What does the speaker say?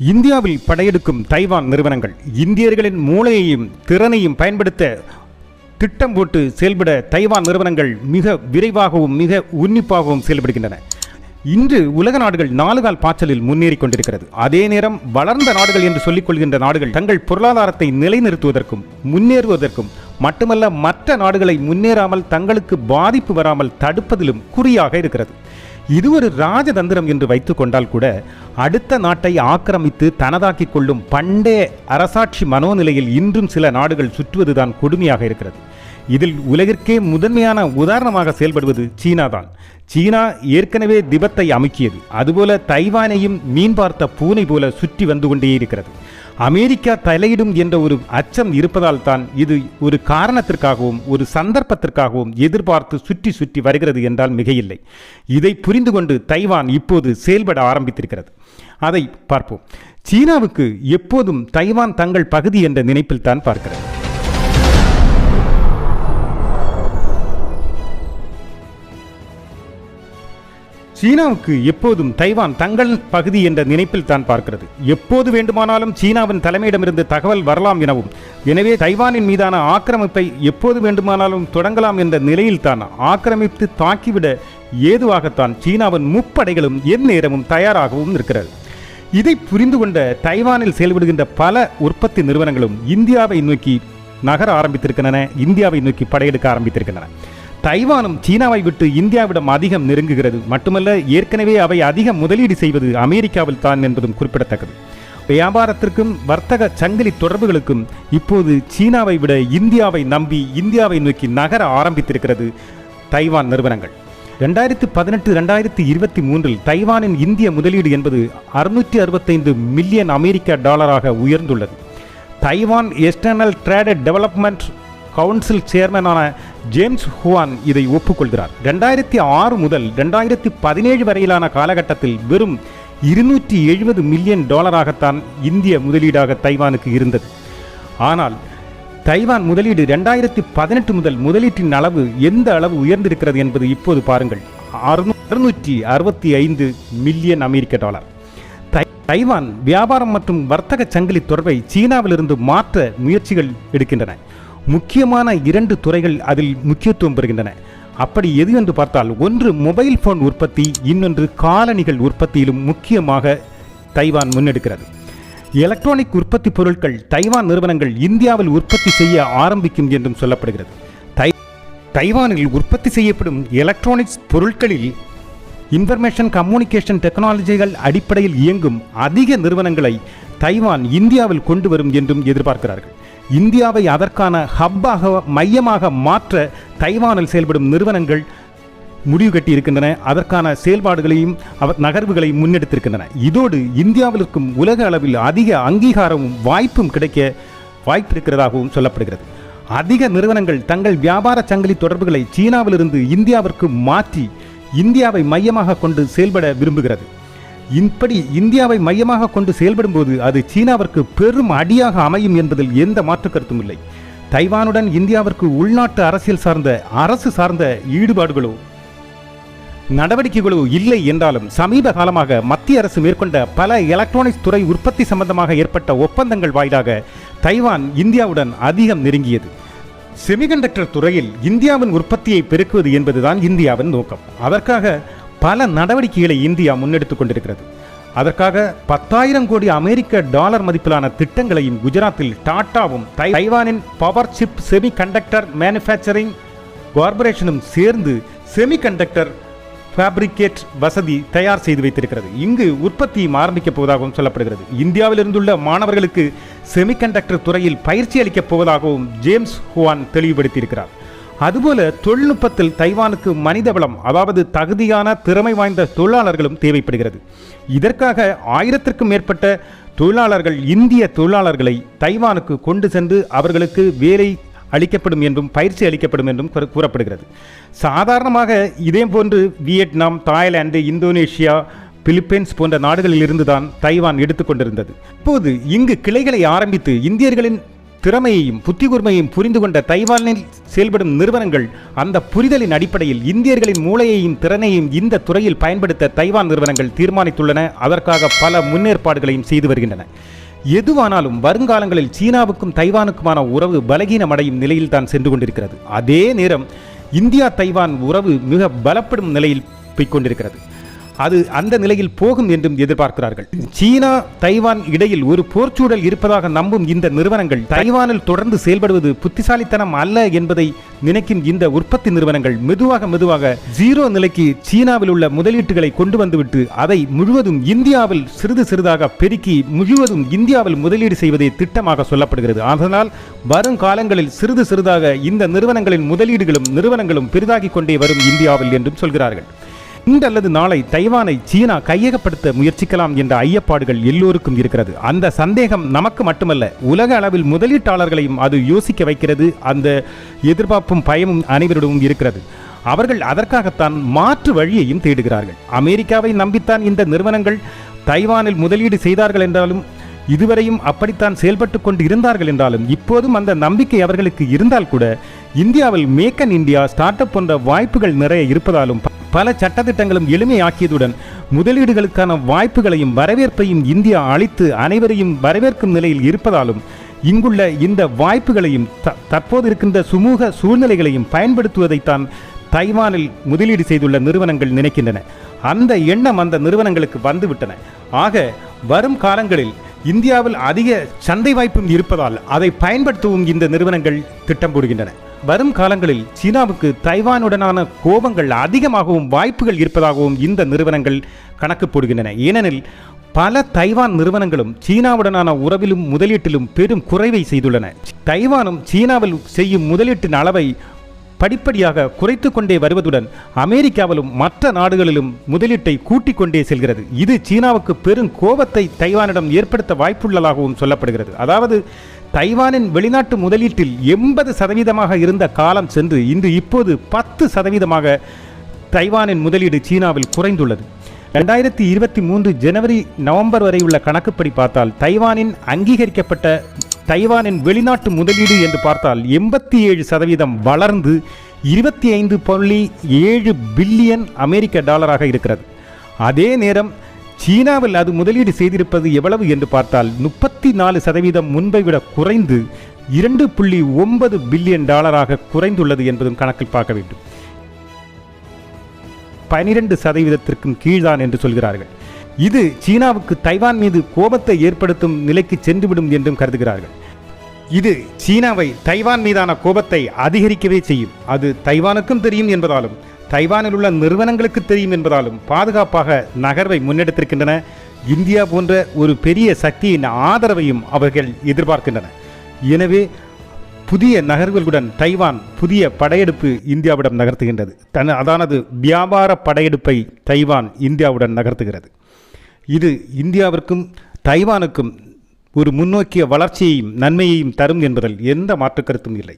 இந்தியாவில் படையெடுக்கும் தைவான் நிறுவனங்கள் இந்தியர்களின் மூளையையும் திறனையும் பயன்படுத்த திட்டம் போட்டு செயல்பட தைவான் நிறுவனங்கள் மிக விரைவாகவும் மிக உன்னிப்பாகவும் செயல்படுகின்றன. இன்று உலக நாடுகள் நாலுகால் பாய்ச்சலில் முன்னேறி கொண்டிருக்கிறது. அதே நேரம் வளர்ந்த நாடுகள் என்று சொல்லிக் கொள்கின்ற நாடுகள் தங்கள் பொருளாதாரத்தை நிலைநிறுத்துவதற்கும் முன்னேறுவதற்கும் மட்டுமல்ல மற்ற நாடுகளை முன்னேறாமல் தங்களுக்கு பாதிப்பு வராமல் தடுப்பதிலும் குறியாக இருக்கிறது. இது ஒரு ராஜதந்திரம் என்று வைத்துக் கொண்டால் கூட அடுத்த நாட்டை ஆக்கிரமித்து தனதாக்கிக் கொள்ளும் பண்டே அரசாட்சி மனோநிலையில் இன்றும் சில நாடுகள் சுற்றுவதுதான் கொடுமையாக இருக்கிறது. இதில் உலகிற்கே முதன்மையான உதாரணமாக செயல்படுவது சீனா தான் சீனா ஏற்கனவே திபத்தை அமுக்கியது. அதுபோல தைவானையும் மீன் பார்த்த பூனை போல சுற்றி வந்து கொண்டே இருக்கிறது. அமெரிக்கா தலையிடும் என்ற ஒரு அச்சம் இருப்பதால் தான் இது ஒரு காரணத்திற்காகவும் ஒரு சந்தர்ப்பத்திற்காகவும் எதிர்பார்த்து சுற்றி சுற்றி வருகிறது என்றால் மிகையில்லை. இதை புரிந்து கொண்டு தைவான் இப்போது செயல்பட ஆரம்பித்திருக்கிறது. அதை பார்ப்போம். சீனாவுக்கு எப்போதும் தைவான் தங்கள் பகுதி என்ற நினைப்பில் தான் பார்க்கிறது. சீனாவுக்கு எப்போதும் தைவான் தங்கள் பகுதி என்ற நினைப்பில் தான் பார்க்கிறது. எப்போது வேண்டுமானாலும் சீனாவின் தலைமையிடமிருந்து தகவல் வரலாம் எனவும் எனவே தைவானின் மீதான ஆக்கிரமிப்பை எப்போது வேண்டுமானாலும் தொடங்கலாம் என்ற நிலையில் தான் ஆக்கிரமித்து தாக்கிவிட ஏதுவாகத்தான் சீனாவின் முப்படைகளும் எந்நேரமும் தயாராகவும் இருக்கிறது. இதை புரிந்து கொண்ட தைவானில் செயல்படுகின்ற பல உற்பத்தி நிறுவனங்களும் இந்தியாவை நோக்கி நகர ஆரம்பித்திருக்கின்றன இந்தியாவை நோக்கி படையெடுக்க ஆரம்பித்திருக்கின்றன. தைவானும் சீனாவை விட்டு இந்தியாவிடம் அதிகம் நெருங்குகிறது. மட்டுமல்ல ஏற்கனவே அவை அதிகம் முதலீடு செய்வது அமெரிக்காவில் தான் என்பதும் குறிப்பிடத்தக்கது. வியாபாரத்திற்கும் வர்த்தக சங்கிலி தொடர்புகளுக்கும் இப்போது சீனாவை விட இந்தியாவை நம்பி இந்தியாவை நோக்கி நகர ஆரம்பித்திருக்கிறது தைவான் நிறுவனங்கள். ரெண்டாயிரத்து பதினெட்டு ரெண்டாயிரத்தி இருபத்தி மூன்றில் தைவானின் இந்திய முதலீடு என்பது அறுநூற்றி அறுபத்தைந்து மில்லியன் அமெரிக்க டாலராக உயர்ந்துள்ளது. Taiwan external trade development council சேர்மனான James Huang இதை ஒப்புக்கொள்கிறார். ரெண்டாயிரத்தி ஆறு முதல் ரெண்டாயிரத்தி பதினேழு வரையிலான காலகட்டத்தில் வெறும் இருநூற்றி எழுபது மில்லியன் டாலராகத்தான் இந்திய முதலீடாக தைவானுக்கு இருந்தது. ஆனால் தைவான் முதலீடு ரெண்டாயிரத்தி பதினெட்டு முதல் முதலீட்டின் அளவு எந்த அளவு உயர்ந்திருக்கிறது என்பது இப்போது பாருங்கள். அறுநூற்றி அறுபத்தி ஐந்து மில்லியன் அமெரிக்க டாலர். தை- தைவான் வியாபாரம் மற்றும் வர்த்தக சங்கிலி தொடர்பை சீனாவிலிருந்து மாற்ற முயற்சிகள் எடுக்கின்றன. முக்கியமான இரண்டு துறைகள் அதில் முக்கியத்துவம் பெறுகின்றன. அப்படி எது என்று பார்த்தால் ஒன்று மொபைல் போன் உற்பத்தி இன்னொன்று காலணிகள் உற்பத்தியிலும் முக்கியமாக தைவான் முன்னெடுக்கிறது. எலக்ட்ரானிக் உற்பத்தி பொருட்கள் தைவான் நிறுவனங்கள் இந்தியாவில் உற்பத்தி செய்ய ஆரம்பிக்கும் என்றும் சொல்லப்படுகிறது. தை தைவானில் உற்பத்தி செய்யப்படும் எலக்ட்ரானிக்ஸ் பொருட்களில் இன்ஃபர்மேஷன் கம்யூனிகேஷன் டெக்னாலஜிகள் அடிப்படையில் இயங்கும் அதிக நிறுவனங்களை தைவான் இந்தியாவில் கொண்டு வரும் என்றும் எதிர்பார்க்கிறார்கள். இந்தியாவை அதற்கான ஹப்பாக மையமாக மாற்ற தைவானில் செயல்படும் நிறுவனங்கள் முடிவு கட்டியிருக்கின்றன. அதற்கான செயல்பாடுகளையும் அவர் நகர்வுகளை முன்னெடுத்திருக்கின்றன. இதோடு இந்தியாவிற்கும் உலக அளவில் அதிக அங்கீகாரமும் வாய்ப்பும் கிடைக்க வாய்ப்பு இருக்கிறதாகவும் சொல்லப்படுகிறது. அதிக நிறுவனங்கள் தங்கள் வியாபார சங்கிலி தொடர்புகளை சீனாவிலிருந்து இந்தியாவிற்கு மாற்றி இந்தியாவை மையமாக கொண்டு செயல்பட விரும்புகிறது. இப்படி இந்தியாவை மையமாக கொண்டு செயல்படும்போது அது சீனாவிற்கு பெரும் அடியாக அமையும் என்பதில் எந்த மாற்று கருத்தும் இல்லை. தைவானுடன் இந்தியாவிற்கு உள்நாட்டு அரசியல் சார்ந்த அரசு சார்ந்த ஈடுபாடுகளோ நடவடிக்கைகளோ இல்லை என்றாலும் சமீப காலமாக மத்திய அரசு மேற்கொண்ட பல எலக்ட்ரானிக்ஸ் துறை உற்பத்தி சம்பந்தமாக ஏற்பட்ட ஒப்பந்தங்கள் வாயிலாக தைவான் இந்தியாவுடன் அதிகம் நெருங்கியது. செமிகண்டக்டர் துறையில் இந்தியாவின் உற்பத்தியை பெருக்குவது என்பதுதான் இந்தியாவின் நோக்கம். அதற்காக பல நடவடிக்கைகளை இந்தியா முன்னெடுத்துக் கொண்டிருக்கிறது. அதற்காக பத்தாயிரம் கோடி அமெரிக்க டாலர் மதிப்பிலான திட்டங்களையும் குஜராத்தில் டாட்டாவும் தை- தைவானின் power chip semiconductor manufacturing கார்பரேஷனும் சேர்ந்து செமிகண்டக்டர் ஃபேப்ரிகேட் வசதி தயார் செய்து வைத்திருக்கிறது. இங்கு உற்பத்தியும் ஆரம்பிக்கப் போவதாகவும் சொல்லப்படுகிறது. இந்தியாவில் இருந்துள்ள மாணவர்களுக்கு செமிகண்டக்டர் துறையில் பயிற்சி அளிக்கப் போவதாகவும் ஜேம்ஸ் ஹுவான் தெளிவுபடுத்தியிருக்கிறார். அதுபோல தொழில்நுட்பத்தில் தைவானுக்கு மனிதவளம் அதாவது தகுதியான திறமை வாய்ந்த தொழிலாளர்களும் தேவைப்படுகிறது. இதற்காக ஆயிரத்திற்கும் மேற்பட்ட தொழிலாளர்கள் இந்திய தொழிலாளர்களை தைவானுக்கு கொண்டு சென்று அவர்களுக்கு வேலை அளிக்கப்படும் என்றும் பயிற்சி அளிக்கப்படும் என்றும் கூறப்படுகிறது. சாதாரணமாக இதே போன்று வியட்நாம் தாய்லாந்து இந்தோனேஷியா பிலிப்பைன்ஸ் போன்ற நாடுகளில் இருந்துதான் தைவான் எடுத்துக்கொண்டிருந்தது. இப்போது இங்கு கிளைகளை ஆரம்பித்து இந்தியர்களின் திறமையையும் புத்தி கூர்மையையும் புரிந்து கொண்ட தைவானில் செயல்படும் நிறுவனங்கள் அந்த புரிதலின் அடிப்படையில் இந்தியர்களின் மூளையையும் திறனையும் இந்த துறையில் பயன்படுத்த தைவான் நிறுவனங்கள் தீர்மானித்துள்ளன. அதற்காக பல முன்னேற்பாடுகளையும் செய்து வருகின்றன. எதுவானாலும் வருங்காலங்களில் சீனாவுக்கும் தைவானுக்குமான உறவு பலகீனமடையும் நிலையில் தான் சென்று கொண்டிருக்கிறது. அதே நேரம் இந்தியா தைவான் உறவு மிக பலப்படும் நிலையில் போய்க் கொண்டிருக்கிறது. அது அந்த நிலையில் போகும் என்றும் எதிர்பார்க்கிறார்கள். சீனா தைவான் இடையில் ஒரு போர்ச்சூழல் இருப்பதாக நம்பும் இந்த நிறுவனங்கள் தைவானில் தொடர்ந்து செயல்படுவது புத்திசாலித்தனம் அல்ல என்பதை நினைக்கும் இந்த உற்பத்தி நிறுவனங்கள் மெதுவாக மெதுவாக ஜீரோ நிலைக்கு சீனாவில் உள்ள முதலீட்டுகளை கொண்டு வந்துவிட்டு அதை முழுவதும் இந்தியாவில் சிறிது சிறிதாக பெருக்கி முழுவதும் இந்தியாவில் முதலீடு செய்வதே திட்டமாக சொல்லப்படுகிறது. அதனால் வரும் காலங்களில் சிறிது சிறிதாக இந்த நிறுவனங்களின் முதலீடுகளும் நிறுவனங்களும் பெரிதாகிக் கொண்டே வரும் இந்தியாவில் என்றும் சொல்கிறார்கள். இன்று அல்லது நாளை தைவானை சீனா கையகப்படுத்த முயற்சிக்கலாம் என்ற ஐயப்பாடுகள் எல்லோருக்கும் இருக்கிறது. அந்த சந்தேகம் நமக்கு மட்டுமல்ல உலக அளவில் முதலீட்டாளர்களையும் அது யோசிக்க வைக்கிறது அந்த எதிர்பார்ப்பும் பயமும் அனைவரிடமும் இருக்கிறது. அவர்கள் அதற்காகத்தான் மாற்று வழியையும் தேடுகிறார்கள். அமெரிக்காவை நம்பித்தான் இந்த நிறுவனங்கள் தைவானில் முதலீடு செய்தார்கள் என்றாலும் இதுவரையும் அப்படித்தான் செயல்பட்டு கொண்டு இருந்தார்கள் என்றாலும் இப்போதும் அந்த நம்பிக்கை அவர்களுக்கு இருந்தால் கூட இந்தியாவில் make in India start up போன்ற வாய்ப்புகள் நிறைய இருப்பதாலும் பல சட்டத்திட்டங்களும் எளிமையாக்கியதுடன் முதலீடுகளுக்கான வாய்ப்புகளையும் வரவேற்பையும் இந்தியா அளித்து அனைவரையும் வரவேற்கும் நிலையில் இருப்பதாலும் இங்குள்ள இந்த வாய்ப்புகளையும் த- தற்போது இருக்கின்ற சுமூக சூழ்நிலைகளையும் பயன்படுத்துவதைத்தான் தைவானில் முதலீடு செய்துள்ள நிறுவனங்கள் நினைக்கின்றன. அந்த எண்ணம் அந்த நிறுவனங்களுக்கு வந்துவிட்டன. ஆக வரும் காலங்களில் இந்தியாவில் அதிக சந்தை வாய்ப்பும் இருப்பதால் அதை பயன்படுத்தவும் இந்த நிறுவனங்கள் திட்டம் போடுகின்றன வரும் காலங்களில் சீனாவுக்கு தைவானுடனான கோபங்கள் அதிகமாகவும் வாய்ப்புகள் இருப்பதாகவும் இந்த நிறுவனங்கள் கணக்கு போடுகின்றன. ஏனெனில் பல தைவான் நிறுவனங்களும் சீனாவுடனான உறவிலும் முதலீட்டிலும் பெரும் குறைவை செய்துள்ளன. தைவானும் சீனாவில் செய்யும் முதலீட்டின் அளவை படிப்படியாக குறைத்து கொண்டே வருவதுடன் அமெரிக்காவிலும் மற்ற நாடுகளிலும் முதலீட்டை கூட்டிக் கொண்டே செல்கிறது. இது சீனாவுக்கு பெரும் கோபத்தை தைவானிடம் ஏற்படுத்த வாய்ப்புள்ளதாகவும் சொல்லப்படுகிறது. அதாவது தைவானின் வெளிநாட்டு முதலீட்டில் எண்பது சதவீதமாக இருந்த காலம் சென்று இன்று இப்போது பத்து சதவீதமாக தைவானின் முதலீடு சீனாவில் குறைந்துள்ளது. ரெண்டாயிரத்தி இருபத்தி மூன்று ஜனவரி நவம்பர் வரை உள்ள கணக்குப்படி பார்த்தால் தைவானின் அங்கீகரிக்கப்பட்ட தைவானின் வெளிநாட்டு முதலீடு என்று பார்த்தால் எண்பத்தி ஏழு சதவீதம் வளர்ந்து இருபத்தி ஐந்து புள்ளி ஏழு பில்லியன் அமெரிக்க டாலராக இருக்கிறது. அதே நேரம் சீனாவில் அது முதலீடு செய்திருப்பது எவ்வளவு என்று பார்த்தால் முப்பத்தி நாலு சதவீதம் முன்பை விட குறைந்து இரண்டு புள்ளி ஒன்பது பில்லியன் டாலராக குறைந்துள்ளது என்பதும் கணக்கில் பார்க்க வேண்டும். பனிரெண்டு சதவீதத்திற்கும் கீழ்தான் என்று சொல்கிறார்கள். இது சீனாவுக்கு தைவான் மீது கோபத்தை ஏற்படுத்தும் நிலைக்கு சென்றுவிடும் என்றும் கருதுகிறார்கள். இது சீனாவை தைவான் மீதான கோபத்தை அதிகரிக்கவே செய்யும். அது தைவானுக்கும் தெரியும் என்பதாலும் தைவானில் உள்ள நிறுவனங்களுக்கு தெரியும் என்பதாலும் பாதுகாப்பாக நகர்வை முன்னெடுத்திருக்கின்றன. இந்தியா போன்ற ஒரு பெரிய சக்தியின் ஆதரவையும் அவர்கள் எதிர்பார்க்கின்றன. எனவே புதிய நகர்வுகளுடன் தைவான் புதிய படையெடுப்பு இந்தியாவிடம் நகர்த்துகின்றது. தன் அதானது வியாபார படையெடுப்பை தைவான் இந்தியாவுடன் நகர்த்துகிறது. இது இந்தியாவிற்கும் தைவானுக்கும் ஒரு முன்னோக்கிய வளர்ச்சியையும் நன்மையையும் தரும் என்பதில் எந்த மாற்று கருத்தும் இல்லை.